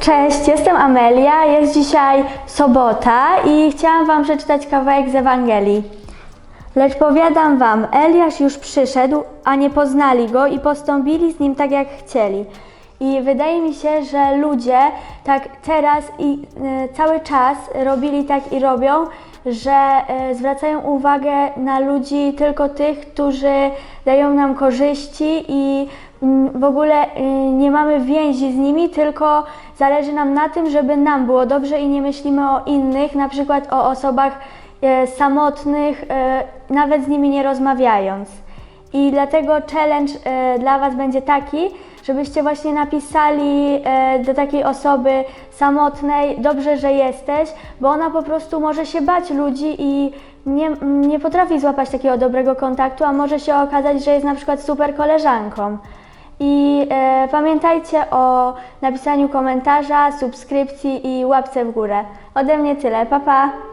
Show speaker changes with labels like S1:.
S1: Cześć, jestem Amelia. Jest dzisiaj sobota i chciałam Wam przeczytać kawałek z Ewangelii. Lecz powiadam Wam, Eliasz już przyszedł, a nie poznali go i postąpili z nim tak, jak chcieli. I wydaje mi się, że ludzie tak teraz i e, cały czas robili tak i robią, że e, zwracają uwagę na ludzi tylko tych, którzy dają nam korzyści i mm, w ogóle y, nie mamy więzi z nimi, tylko zależy nam na tym, żeby nam było dobrze i nie myślimy o innych, na przykład o osobach e, samotnych, e, nawet z nimi nie rozmawiając. I dlatego challenge e, dla Was będzie taki, żebyście właśnie napisali do takiej osoby samotnej, dobrze, że jesteś, bo ona po prostu może się bać ludzi i nie, nie potrafi złapać takiego dobrego kontaktu, a może się okazać, że jest na przykład super koleżanką. I e, pamiętajcie o napisaniu komentarza, subskrypcji i łapce w górę. Ode mnie tyle, pa pa!